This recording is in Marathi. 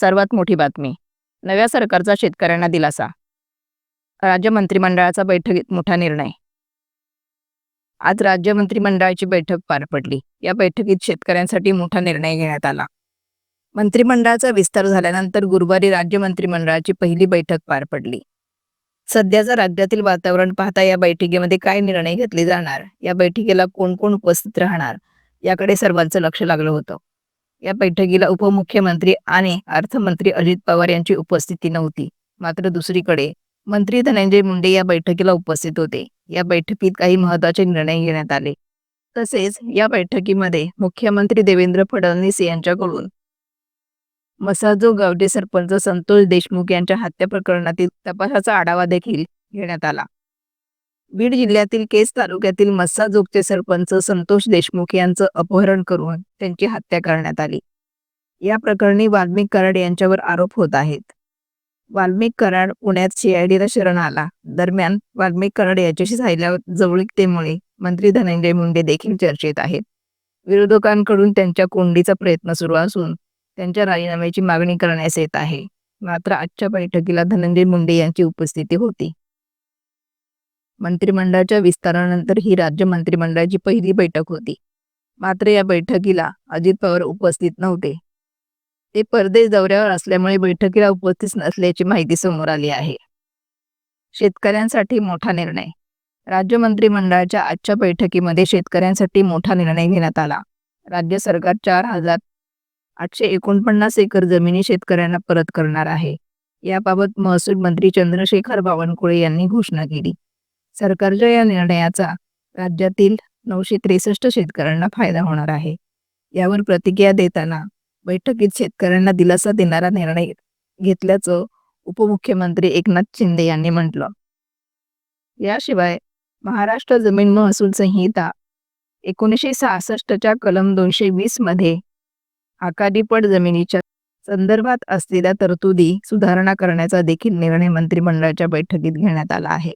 सर्वात मोठी बातमी. नव्या सरकारचा शेतकऱ्यांना दिलासा. राज्य मंत्रिमंडळाचा बैठकीत मोठा निर्णय. आज राज्य मंत्रिमंडळाची बैठक पार पडली. या बैठकीत शेतकऱ्यांसाठी मोठा निर्णय घेण्यात आला. मंत्रिमंडळाचा विस्तार झाल्यानंतर गुरुवारी राज्य मंत्रिमंडळाची पहिली बैठक पार पडली. सध्याचं राज्यातील वातावरण पाहता या बैठकीमध्ये काय निर्णय घेतले जाणार? या बैठकीला कोण कोण उपस्थित राहणार? याकडे सर्वांचं लक्ष लागलं होतं. या बैठकीला उपमुख्यमंत्री आणि अर्थमंत्री अजित पवार यांची उपस्थिती नव्हती. मात्र दुसरीकडे मंत्री धनंजय मुंडे या बैठकीला उपस्थित होते. या बैठकीत काही महत्त्वाचे निर्णय घेण्यात आले. तसेच या बैठकीमध्ये मुख्यमंत्री देवेंद्र फडणवीस यांच्याकडून मसाजो गावडे सरपंच संतोष देशमुख यांच्या हत्या प्रकरणातील तपासाचा आढावा देखील घेण्यात आला. बीड जिल्ह्यातील केस तालुक्यातील मस्साजोगचे सरपंच संतोष देशमुख यांचं अपहरण करून त्यांची हत्या करण्यात आली. या प्रकरणी वाल्मिक कराड यांच्यावर आरोप होत आहेत. वाल्मिक कराड पुण्यात सीआयडीला शरण आला. दरम्यान वाल्मिक कराड याच्याशी झालेल्या जवळीकतेमुळे मंत्री धनंजय मुंडे देखील चर्चेत आहेत. विरोधकांकडून त्यांच्या कोंडीचा प्रयत्न सुरू असून त्यांच्या राजीनाम्याची मागणी करण्यास येत आहे. मात्र आजच्या बैठकीला धनंजय मुंडे यांची उपस्थिती होती. मंत्रिमंडळाच्या विस्तारानंतर ही राज्य मंत्रिमंडळाची पहिली बैठक होती. मात्र या बैठकीला अजित पवार उपस्थित नव्हते. ते परदेश दौऱ्यावर असल्यामुळे बैठकीला उपस्थित नसल्याची माहिती समोर आली आहे. शेतकऱ्यांसाठी मोठा निर्णय. राज्य मंत्रिमंडळाच्या आजच्या बैठकीमध्ये शेतकऱ्यांसाठी मोठा निर्णय घेण्यात आला. राज्य सरकार चार हजार आठशे एकोणपन्नास एकर जमिनी शेतकऱ्यांना परत करणार आहे. याबाबत महसूल मंत्री चंद्रशेखर बावनकुळे यांनी घोषणा केली. सरकारच्या या निर्णयाचा राज्यातील नऊशे त्रेसष्ट शेतकऱ्यांना फायदा होणार आहे. यावर प्रतिक्रिया देताना बैठकीत शेतकऱ्यांना दिलासा देणारा निर्णय घेतल्याचं उपमुख्यमंत्री एकनाथ शिंदे यांनी म्हटलं. याशिवाय महाराष्ट्र जमीन महसूल संहिता एकोणीसशे सहासष्टच्या कलम दोनशे वीसमध्ये आकारीपट जमिनीच्या संदर्भात असलेल्या तरतुदी सुधारणा करण्याचा देखील निर्णय मंत्रिमंडळाच्या बैठकीत घेण्यात आला आहे.